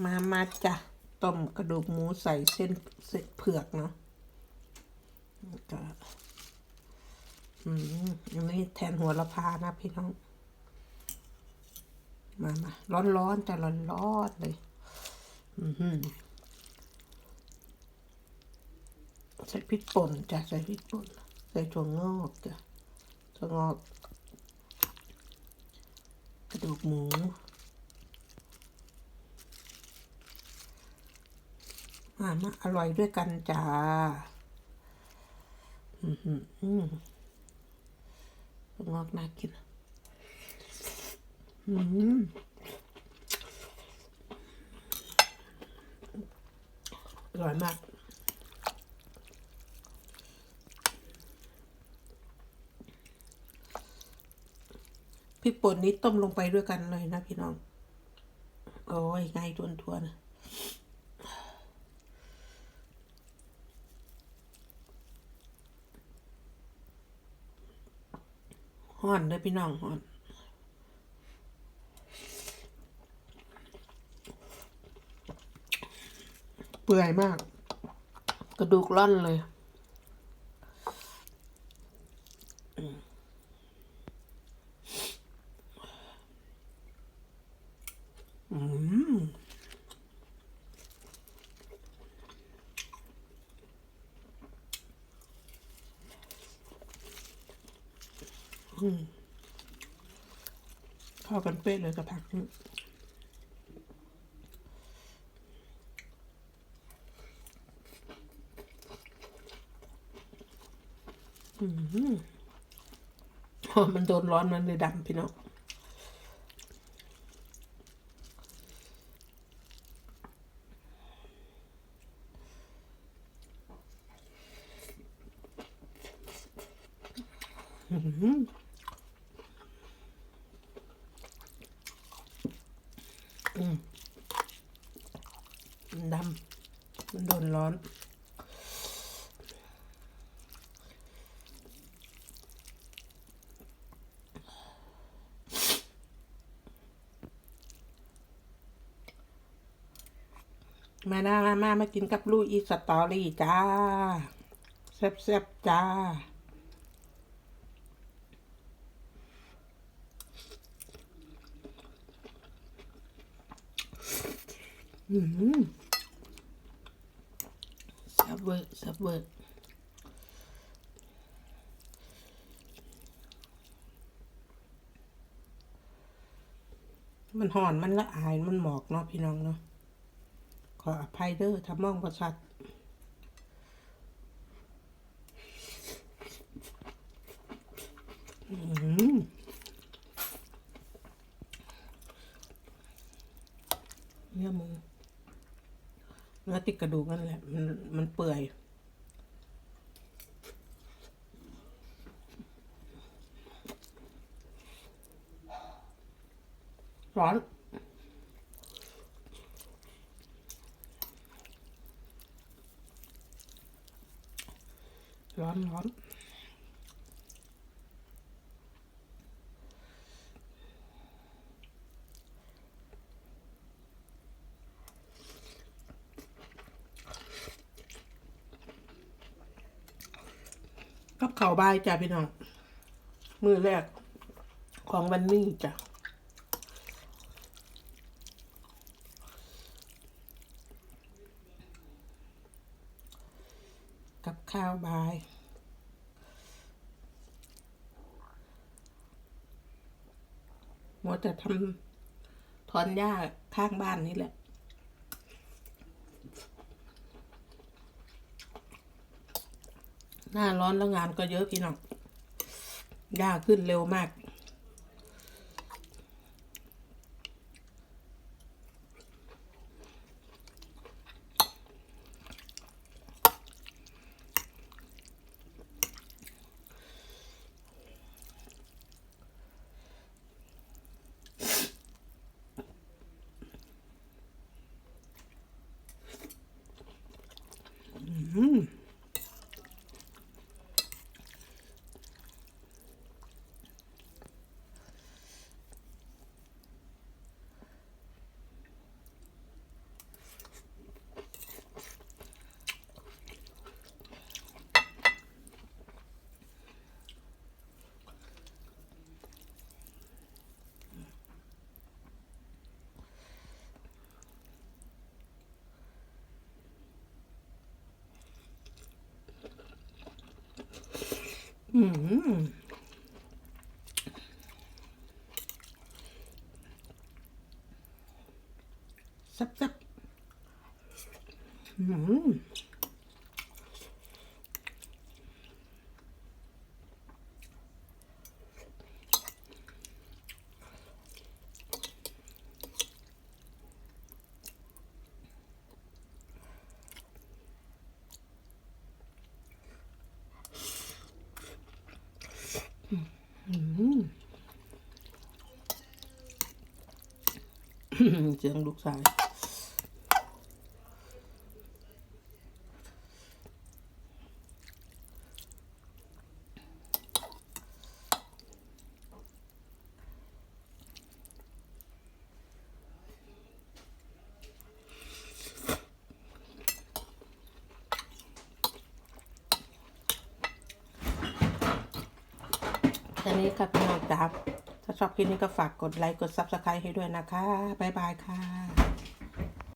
มามาจ้ะต้มกระดูกหมูใส่เส้นเส้นเผือกเนาะก็อืมอันนี้แทนหัวละพานะพี่น้อง มามาร้อนร้อนๆจะร้อนร้อนเลย อือหือใส่พริกป่นจ้ะใส่พริกป่นใส่ถั่วงอกจ้ะถั่วงอก กระดูกหมู มามาอร่อยด้วยกันจ้าอืมอืมงอกน่ากิน อืมอร่อยมากพริกป่นนี้ต้มลงไปด้วยกันเลยนะพี่น้อง โอ้ยง่ายทวนทวนๆ ห่อนเลยพี่น้องห่อนเปื่อยมาก กระดูกร่อนเลย อืมอืม เข้ากันเป๊ะเลยกับผักนี่อืมมันโดนร้อนมันเลยดำพี่น้องอืม มันดำ มันโดนร้อน มาหน้ามามามากินกับลูกอีสตอรี่จ้า แซ่บๆจ้า อืมแซ่บเวอร์แซ่บเวอร์มันห่อนมันละอายมันหมอกเนาะพี่น้องเนาะขออภัยเด้อถ้ามองประชัดอืมเนื้อหมู เนื้อติดกระดูกนั่นแหละ มันมันเปื่อย ร้อนร้อนร้อน กับข่าวบายจ้ะพี่น้อง มือแรกของวันนี้จ้ะกับข้าวบาย มัวแต่ทำถอนหญ้าข้างบ้านนี่แหละ หน้าร้อนแล้วงานก็เยอะพี่น้องยากขึ้นเร็วมาก อ อืมซับซับอืม เสียงลูกสาย แค่นี้ค่ะพี่น้องจ้าถ้าชอบคลิปนี้ก็ฝากกดไลค์กด Subscribe ให้ด้วยนะคะ บ๊ายบายค่ะ